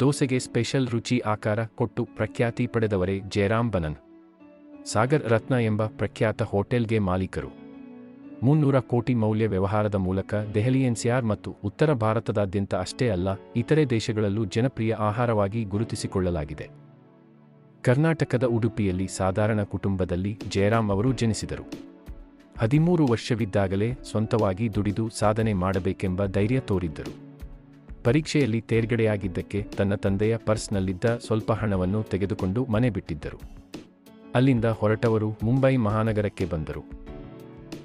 ದೋಸೆಗೆ ಸ್ಪೆಷಲ್ ರುಚಿ ಆಕಾರ ಕೊಟ್ಟು ಪ್ರಖ್ಯಾತಿ ಪಡೆದವರೇ ಜಯರಾಮ್ ಬನನ್. ಸಾಗರ್ ರತ್ನ ಎಂಬ ಪ್ರಖ್ಯಾತ ಹೋಟೆಲ್ಗೆ ಮಾಲೀಕರು. ಮುನ್ನೂರ ಕೋಟಿ ಮೌಲ್ಯ ವ್ಯವಹಾರದ ಮೂಲಕ ದೆಹಲಿ ಎನ್ಸಿಆರ್ ಮತ್ತು ಉತ್ತರ ಭಾರತದಾದ್ಯಂತ ಅಷ್ಟೇ ಅಲ್ಲ, ಇತರೆ ದೇಶಗಳಲ್ಲೂ ಜನಪ್ರಿಯ ಆಹಾರವಾಗಿ ಗುರುತಿಸಿಕೊಳ್ಳಲಾಗಿದೆ. ಕರ್ನಾಟಕದ ಉಡುಪಿಯಲ್ಲಿ ಸಾಧಾರಣ ಕುಟುಂಬದಲ್ಲಿ ಜಯರಾಮ್ ಅವರು ಜನಿಸಿದರು. ಹದಿಮೂರು ವರ್ಷವಿದ್ದಾಗಲೇ ಸ್ವಂತವಾಗಿ ದುಡಿದು ಸಾಧನೆ ಮಾಡಬೇಕೆಂಬ ಧೈರ್ಯ ತೋರಿದ್ದರು. ಪರೀಕ್ಷೆಯಲ್ಲಿ ತೇರ್ಗಡೆಯಾಗಿದ್ದಕ್ಕೆ ತನ್ನ ತಂದೆಯ ಪರ್ಸ್ನಲ್ಲಿದ್ದ ಸ್ವಲ್ಪ ಹಣವನ್ನು ತೆಗೆದುಕೊಂಡು ಮನೆ ಬಿಟ್ಟಿದ್ದರು. ಅಲ್ಲಿಂದ ಹೊರಟವರು ಮುಂಬೈ ಮಹಾನಗರಕ್ಕೆ ಬಂದರು.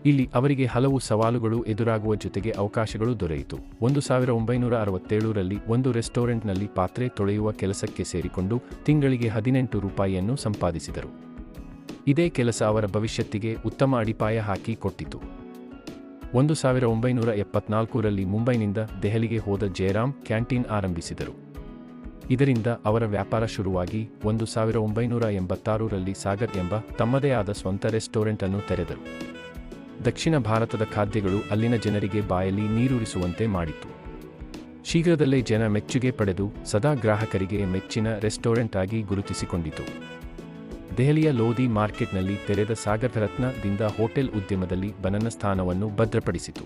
ಇಲ್ಲಿ ಅವರಿಗೆ ಹಲವು ಸವಾಲುಗಳು ಎದುರಾಗುವ ಜೊತೆಗೆ ಅವಕಾಶಗಳು ದೊರೆಯಿತು. ಒಂದು ಸಾವಿರ ಒಂಬೈನೂರ ಅರವತ್ತೇಳರಲ್ಲಿ ಒಂದು ರೆಸ್ಟೋರೆಂಟ್ನಲ್ಲಿ ಪಾತ್ರೆ ತೊಳೆಯುವ ಕೆಲಸಕ್ಕೆ ಸೇರಿಕೊಂಡು ತಿಂಗಳಿಗೆ ಹದಿನೆಂಟು ರೂಪಾಯಿಯನ್ನು ಸಂಪಾದಿಸಿದರು. ಇದೇ ಕೆಲಸ ಅವರ ಭವಿಷ್ಯತ್ತಿಗೆ ಉತ್ತಮ ಅಡಿಪಾಯ ಹಾಕಿ ಕೊಟ್ಟಿತು. ಒಂದು ಸಾವಿರ ಒಂಬೈನೂರ ಎಪ್ಪತ್ನಾಲ್ಕರಲ್ಲಿ ಮುಂಬೈನಿಂದ ದೆಹಲಿಗೆ ಹೋದ ಜಯರಾಮ್ ಕ್ಯಾಂಟೀನ್ ಆರಂಭಿಸಿದರು. ಇದರಿಂದ ಅವರ ವ್ಯಾಪಾರ ಶುರುವಾಗಿ ಒಂದು ಸಾವಿರ ಒಂಬೈನೂರ ಎಂಬತ್ತಾರರಲ್ಲಿ ಸಾಗರ್ ಎಂಬ ತಮ್ಮದೇ ಆದ ಸ್ವಂತ ರೆಸ್ಟೋರೆಂಟ್ ಅನ್ನು ತೆರೆದರು. ದಕ್ಷಿಣ ಭಾರತದ ಖಾದ್ಯಗಳು ಅಲ್ಲಿನ ಜನರಿಗೆ ಬಾಯಲ್ಲಿ ನೀರೂರಿಸುವಂತೆ ಮಾಡಿತು. ಶೀಘ್ರದಲ್ಲೇ ಜನ ಮೆಚ್ಚುಗೆ ಪಡೆದು ಸದಾ ಗ್ರಾಹಕರಿಗೆ ಮೆಚ್ಚಿನ ರೆಸ್ಟೋರೆಂಟ್ ಆಗಿ ಗುರುತಿಸಿಕೊಂಡಿತು. ದೆಹಲಿಯ ಲೋಧಿ ಮಾರ್ಕೆಟ್ನಲ್ಲಿ ತೆರೆದ ಸಾಗರ್ ರತ್ನದಿಂದ ಹೋಟೆಲ್ ಉದ್ಯಮದಲ್ಲಿ ಬನನ ಸ್ಥಾನವನ್ನು ಭದ್ರಪಡಿಸಿತು.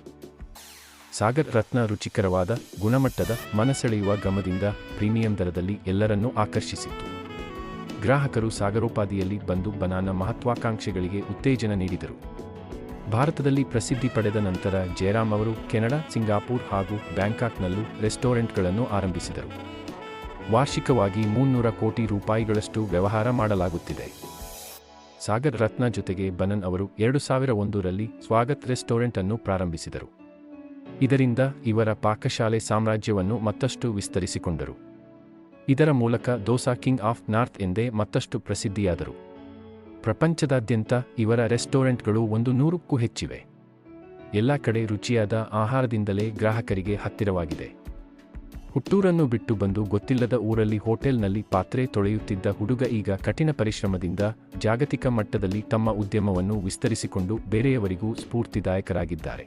ಸಾಗರ್ ರತ್ನ ರುಚಿಕರವಾದ, ಗುಣಮಟ್ಟದ, ಮನಸೆಳೆಯುವ ಗಮದಿಂದ ಪ್ರೀಮಿಯಂ ದರದಲ್ಲಿ ಎಲ್ಲರನ್ನೂ ಆಕರ್ಷಿಸಿತು. ಗ್ರಾಹಕರು ಸಾಗರೋಪಾದಿಯಲ್ಲಿ ಬಂದು ಬನಾನ ಮಹತ್ವಾಕಾಂಕ್ಷೆಗಳಿಗೆ ಉತ್ತೇಜನ ನೀಡಿದರು. ಭಾರತದಲ್ಲಿ ಪ್ರಸಿದ್ಧಿ ಪಡೆದ ನಂತರ ಜಯರಾಮ್ ಅವರು ಕೆನಡಾ, ಸಿಂಗಾಪುರ್ ಹಾಗೂ ಬ್ಯಾಂಕಾಕ್ನಲ್ಲೂ ರೆಸ್ಟೋರೆಂಟ್ಗಳನ್ನು ಆರಂಭಿಸಿದರು. ವಾರ್ಷಿಕವಾಗಿ ಮುನ್ನೂರ ಕೋಟಿ ರೂಪಾಯಿಗಳಷ್ಟು ವ್ಯವಹಾರ ಮಾಡಲಾಗುತ್ತಿದೆ. ಸಾಗರ್ ರತ್ನ ಜೊತೆಗೆ ಬನನ್ ಅವರು ಎರಡು ಸಾವಿರ ಒಂದರಲ್ಲಿ ಸ್ವಾಗತ್ ರೆಸ್ಟೋರೆಂಟ್ ಅನ್ನು ಪ್ರಾರಂಭಿಸಿದರು. ಇದರಿಂದ ಇವರ ಪಾಕಶಾಲೆ ಸಾಮ್ರಾಜ್ಯವನ್ನು ಮತ್ತಷ್ಟು ವಿಸ್ತರಿಸಿಕೊಂಡರು. ಇದರ ಮೂಲಕ ದೋಸಾ ಕಿಂಗ್ ಆಫ್ ನಾರ್ತ್ ಎಂದೇ ಮತ್ತಷ್ಟು ಪ್ರಸಿದ್ಧಿಯಾದರು. ಪ್ರಪಂಚದಾದ್ಯಂತ ಇವರ ರೆಸ್ಟೋರೆಂಟ್ಗಳು ಒಂದು ನೂರಕ್ಕೂ ಹೆಚ್ಚಿವೆ. ಎಲ್ಲ ಕಡೆ ರುಚಿಯಾದ ಆಹಾರದಿಂದಲೇ ಗ್ರಾಹಕರಿಗೆ ಹತ್ತಿರವಾಗಿದೆ. ಹುಟ್ಟೂರನ್ನು ಬಿಟ್ಟು ಬಂದು ಗೊತ್ತಿಲ್ಲದ ಊರಲ್ಲಿ ಹೋಟೆಲ್ನಲ್ಲಿ ಪಾತ್ರೆ ತೊಳೆಯುತ್ತಿದ್ದ ಹುಡುಗ ಈಗ ಕಠಿಣ ಪರಿಶ್ರಮದಿಂದ ಜಾಗತಿಕ ಮಟ್ಟದಲ್ಲಿ ತಮ್ಮ ಉದ್ಯಮವನ್ನು ವಿಸ್ತರಿಸಿಕೊಂಡು ಬೇರೆಯವರಿಗೂ ಸ್ಫೂರ್ತಿದಾಯಕರಾಗಿದ್ದಾರೆ.